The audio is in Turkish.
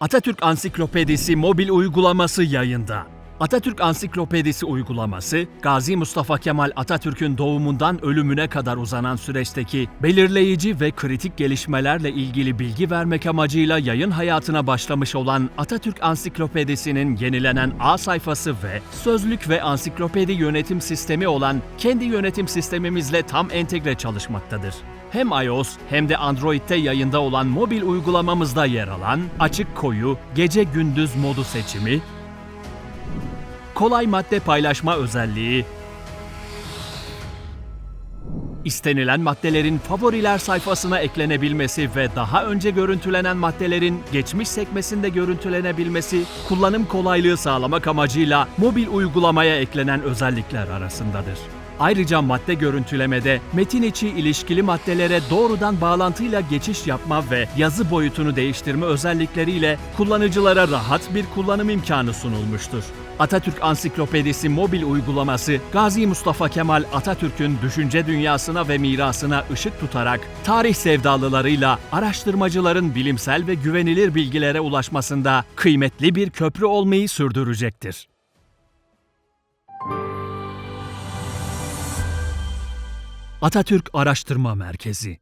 Atatürk Ansiklopedisi mobil uygulaması yayında. Atatürk Ansiklopedisi uygulaması, Gazi Mustafa Kemal Atatürk'ün doğumundan ölümüne kadar uzanan süreçteki belirleyici ve kritik gelişmelerle ilgili bilgi vermek amacıyla yayın hayatına başlamış olan Atatürk Ansiklopedisi'nin yenilenen A sayfası ve sözlük ve ansiklopedi yönetim sistemi olan kendi yönetim sistemimizle tam entegre çalışmaktadır. Hem iOS hem de Android'te yayında olan mobil uygulamamızda yer alan açık koyu, gece gündüz modu seçimi, kolay madde paylaşma özelliği, istenilen maddelerin favoriler sayfasına eklenebilmesi ve daha önce görüntülenen maddelerin geçmiş sekmesinde görüntülenebilmesi, kullanım kolaylığı sağlamak amacıyla mobil uygulamaya eklenen özellikler arasındadır. Ayrıca madde görüntülemede metin içi ilişkili maddelere doğrudan bağlantıyla geçiş yapma ve yazı boyutunu değiştirme özellikleriyle kullanıcılara rahat bir kullanım imkanı sunulmuştur. Atatürk Ansiklopedisi mobil uygulaması Gazi Mustafa Kemal Atatürk'ün düşünce dünyasına ve mirasına ışık tutarak tarih sevdalılarıyla araştırmacıların bilimsel ve güvenilir bilgilere ulaşmasında kıymetli bir köprü olmayı sürdürecektir. Atatürk Araştırma Merkezi